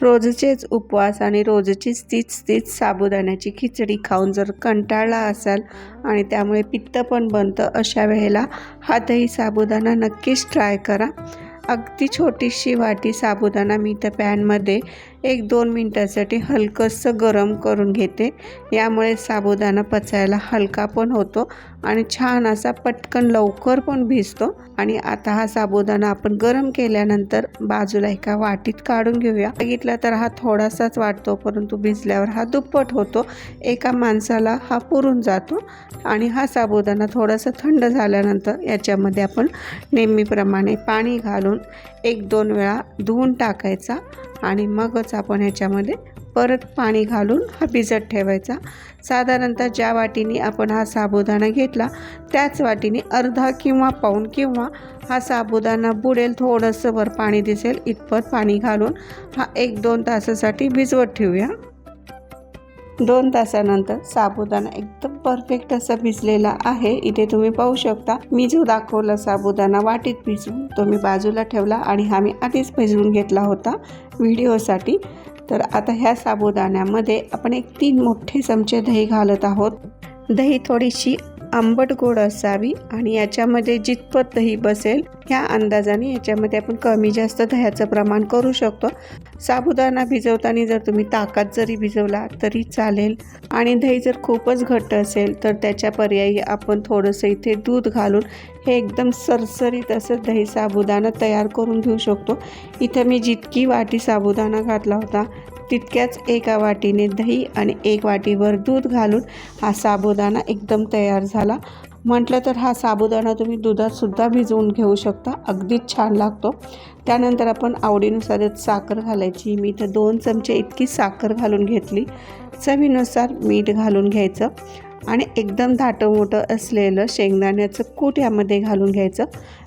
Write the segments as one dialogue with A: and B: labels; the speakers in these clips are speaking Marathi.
A: रोजचेच उपवास आणि रोजचीच तीच तीच साबुदाण्याची खिचडी खाऊन जर कंटाळला असाल आणि त्यामुळे पित्त पण बनतं अशा वेळेला हा दही साबुदाणा नक्कीच ट्राय करा. अगदी छोटीशी वाटी साबुदाणा मी त्या पॅनमध्ये एक दोन मिनटासाठी हलकंसं गरम करून घेते. यामुळे साबुदाणा पचायला हलका पण होतो आणि छान असा पटकन लवकर पण भिजतो. आणि आता हा साबुदाणा आपण गरम केल्यानंतर बाजूला एका वाटीत काढून घेऊया. बघितला तर हा थोडासाच वाटतो परंतु भिजल्यावर हा दुप्पट होतो. एका माणसाला हा पुरून जातो आणि हा साबुदाणा थोडासा थंड झाल्यानंतर याच्यामध्ये आपण नेहमीप्रमाणे पाणी घालून एक दोन वेळा धुवून टाकायचा आणि मगच आपण ह्याच्यामध्ये परत पाणी घालून हा भिजत ठेवायचा. साधारणतः ज्या वाटीने आपण हा साबुदाणा घेतला त्याच वाटीने अर्धा किंवा पाऊण किंवा हा साबुदाणा बुडेल थोडंसं वर पाणी दिसेल इतपत पाणी घालून हा एक दोन तासासाठी भिजवत ठेवूया. दोन तासानंतर साबुदाणा एकदम परफेक्ट असा भिजलेला आहे. इथे तुम्ही पाहू शकता मी जो दाखवला साबुदाणा वाटीत भिजवून तो मी बाजूला ठेवला आणि हा मी आधीच भिजवून घेतला होता व्हिडिओसाठी. तर आता ह्या साबुदाण्यामध्ये आपण एक तीन मोठे चमचे दही घालत आहोत. दही थोडीशी आंबट गोड असावी आणि याच्यामध्ये जितपत दही बसेल ह्या अंदाजाने याच्यामध्ये आपण कमी जास्त दह्याचं प्रमाण करू शकतो. साबुदाणा भिजवताना जर तुम्ही ताकात जरी भिजवला तरी चालेल. आणि दही जर खूपच घट्ट असेल तर त्याच्या पर्यायी आपण थोडंसं इथे दूध घालून हे एकदम सरसरीत असं दही साबुदाणा तयार करून घेऊ शकतो. इथं मी जितकी वाटी साबुदाणा घातला होता तितक्याच एका वाटीने दही आणि एक वाटीवर दूध घालून हा साबुदाणा एकदम तयार झाला. म्हटलं तर हा साबुदाणा तुम्ही दुधातसुद्धा भिजवून घेऊ शकता. अगदीच छान लागतो. त्यानंतर आपण आवडीनुसार साखर घालायची. मी तर दोन चमचे इतकी साखर घालून घेतली. चवीनुसार मीठ घालून घ्यायचं आणि एकदम धाटं मोठं असलेलं शेंगदाण्याचं कूट यामध्ये घालून घ्यायचं.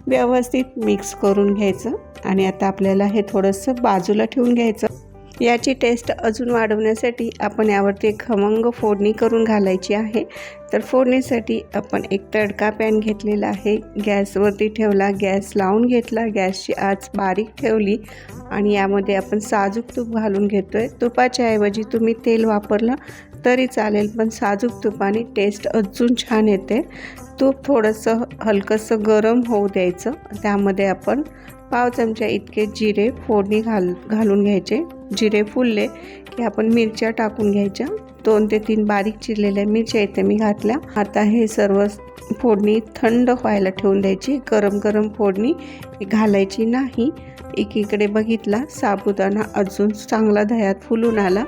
A: व्यवस्थित मिक्स करून घ्यायचं आणि आता आपल्याला हे थोडंसं बाजूला ठेवून घ्यायचं. याची टेस्ट अजून वाढवण्यासाठी आपण यावरती खमंग फोडणी करून घालायची आहे. तर फोडणीसाठी आपण एक तडका पॅन घेतलेला आहे. गॅसवरती ठेवला गॅस लावून घेतला गॅसची आज बारीक ठेवली आणि यामध्ये आपण साजूक तूप घालून घेतो आहे तुपाच्या ऐवजी तुम्ही तेल वापरलं तरी चालेल पण साजूक तुपाने टेस्ट अजून छान येते. तूप थोडंसं हलकंसं गरम होऊ द्यायचं. त्यामध्ये आपण पाव चमचा इतके जिरे फोडणी घाल घालून घ्यायचे. जिरे फुलले की आपण मिरच्या टाकून घ्यायच्या. दोन ते तीन बारीक चिरलेल्या मिरच्या इथे मी घातल्या. आता हे सर्व फोडणी थंड व्हायला ठेवून द्यायची. गरम गरम फोडणी घालायची नाही. एकीकडे बघितला साबुदाणा अजून चांगला दह्यात फुलून आला.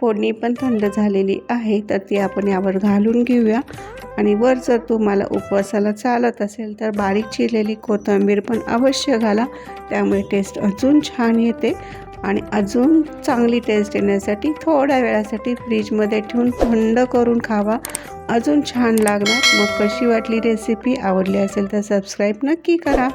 A: फोडणी पण थंड झालेली आहे तर ती आपण यावर घालून घेऊया. आणि वर जर तुम्हाला उपवासाला चालत असेल तर बारीक चिरलेली कोथिंबीर पण अवश्य घाला. त्यामुळे टेस्ट अजून छान येते. आणि अजून चांगली टेस्ट येण्यासाठी थोड्या वेळासाठी फ्रीजमध्ये ठेवून थंड करून खावा. अजून छान लागणार. मग कशी वाटली रेसिपी आवडली असेल तर सबस्क्राईब नक्की करा.